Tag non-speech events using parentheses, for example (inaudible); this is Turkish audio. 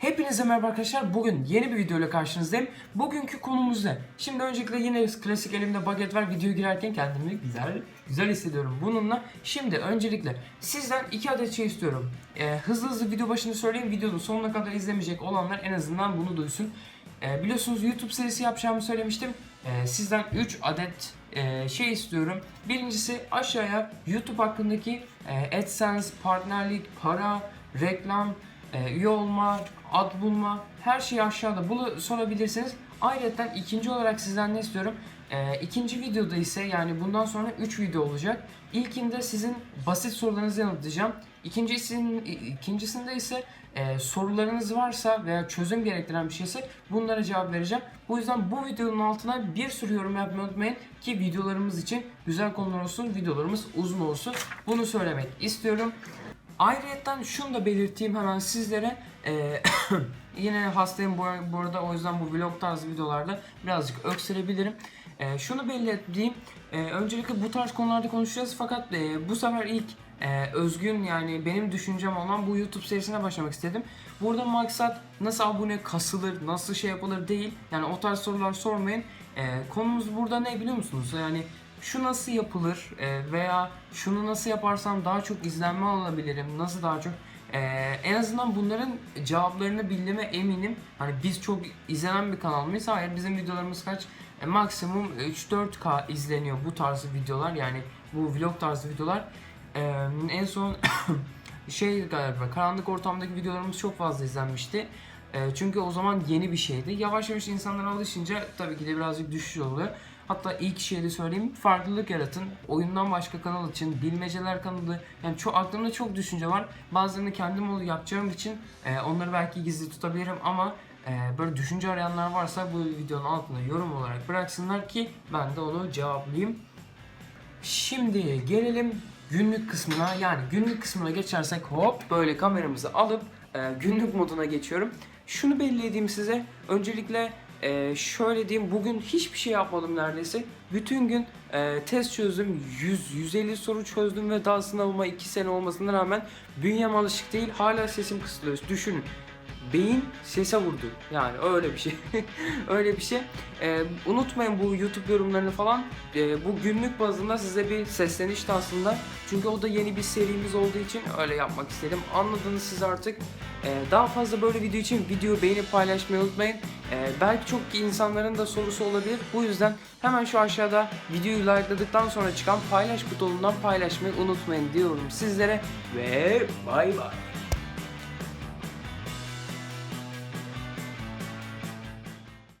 Hepinize merhaba arkadaşlar. Bugün yeni bir video ile karşınızdayım. Bugünkü konumuz ne? Şimdi öncelikle yine klasik elimde baget var. Videoya girerken kendimi güzel güzel hissediyorum bununla. Şimdi öncelikle sizden iki adet şey istiyorum. Ee, hızlı hızlı video başını söyleyeyim. Videonun sonuna kadar izlemeyecek olanlar en azından bunu duysun. Ee, biliyorsunuz YouTube serisi yapacağımı söylemiştim. Ee, sizden 3 adet e, şey istiyorum. Birincisi aşağıya YouTube hakkındaki e, AdSense, partnerlik, para, reklam, e, üye olma, ad bulma her şeyi aşağıda bulu sorabilirsiniz. Ayrıca ikinci olarak sizden ne istiyorum? E, ikinci videoda ise yani bundan sonra 3 video olacak. İlkinde sizin basit sorularınızı yanıtlayacağım. İkincisinin, ikincisinde ise e, sorularınız varsa veya çözüm gerektiren bir şeyse bunlara cevap vereceğim. Bu yüzden bu videonun altına bir sürü yorum yapmayı unutmayın ki videolarımız için güzel konular olsun, videolarımız uzun olsun. Bunu söylemek istiyorum. Ayrıca şunu da belirteyim hemen sizlere. Ee, (coughs) yine hastayım bu, bu arada o yüzden bu vlog tarzı videolarda birazcık öksürebilirim. Ee, şunu belirteyim. Ee, öncelikle bu tarz konularda konuşacağız fakat e, bu sefer ilk e, özgün yani benim düşüncem olan bu YouTube serisine başlamak istedim. Burada maksat nasıl abone kasılır, nasıl şey yapılır değil. Yani o tarz sorular sormayın. Ee, konumuz burada ne biliyor musunuz? Yani şu nasıl yapılır e, veya şunu nasıl yaparsam daha çok izlenme alabilirim, nasıl daha çok e, en azından bunların cevaplarını bildiğime eminim. Hani biz çok izlenen bir kanal mıyız? Hayır bizim videolarımız kaç? E, maksimum 3-4K izleniyor bu tarz videolar yani bu vlog tarzı videolar. E, en son (coughs) şey galiba karanlık ortamdaki videolarımız çok fazla izlenmişti. E, çünkü o zaman yeni bir şeydi. Yavaş yavaş insanlar alışınca tabii ki de birazcık düşüş oluyor. Hatta ilk şey de söyleyeyim farklılık yaratın. Oyundan başka kanal için, bilmeceler kanalı. Yani çok aklımda çok düşünce var. Bazılarını kendim ol yapacağım için e, onları belki gizli tutabilirim ama e, böyle düşünce arayanlar varsa bu videonun altına yorum olarak bıraksınlar ki ben de onu cevaplayayım. Şimdi gelelim günlük kısmına. Yani günlük kısmına geçersek hop böyle kameramızı alıp e, günlük moduna geçiyorum. Şunu belli edeyim size. Öncelikle e, şöyle diyeyim bugün hiçbir şey yapmadım neredeyse. Bütün gün e, test çözdüm. 100-150 soru çözdüm ve daha sınavıma 2 sene olmasına rağmen bünyem alışık değil. Hala sesim kısılıyor. Düşünün beyin sese vurdu. Yani öyle bir şey. (laughs) öyle bir şey. Ee, unutmayın bu YouTube yorumlarını falan. Ee, bu günlük bazında size bir seslenişti aslında. Çünkü o da yeni bir serimiz olduğu için öyle yapmak istedim. Anladınız siz artık. Ee, daha fazla böyle video için videoyu beğenip paylaşmayı unutmayın. Ee, belki çok insanların da sorusu olabilir. Bu yüzden hemen şu aşağıda videoyu likeladıktan sonra çıkan paylaş butonundan paylaşmayı unutmayın diyorum sizlere. Ve bay bay.